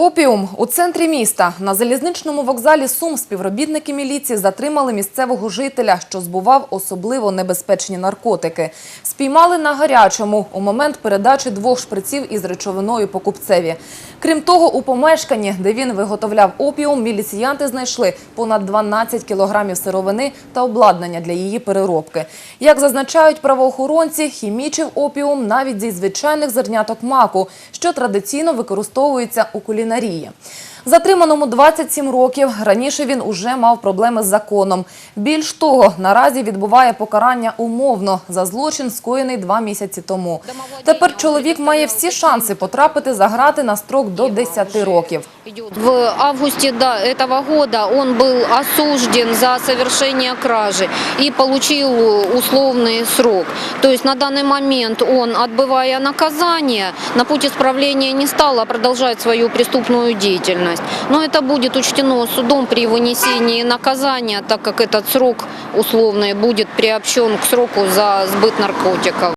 Опіум у центрі міста на залізничному вокзалі Сум співробітники міліції затримали місцевого жителя, що збував особливо небезпечні наркотики. Спіймали на гарячому у момент передачі двох шприців із речовиною покупцеві. Крім того, у помешканні, де він виготовляв опіум, міліціянти знайшли понад 12 кілограмів сировини та обладнання для її переробки. Як зазначають правоохоронці, хімічив опіум навіть зі звичайних зерняток маку, що традиційно використовується у кулінарії. Затриманому 27 років. Раніше він уже мав проблеми з законом. Більш того, наразі відбуває покарання умовно за злочин, скоєний два місяці тому. Тепер чоловік має всі шанси потрапити за грати на строк до 10 років. В августе да, этого года он был осужден за совершение кражи и получил условный срок. То есть на данный момент он, отбывая наказание, на путь исправления не стал, а продолжает свою преступную деятельность. Но это будет учтено судом при вынесении наказания, так как этот срок условный будет приобщен к сроку за сбыт наркотиков.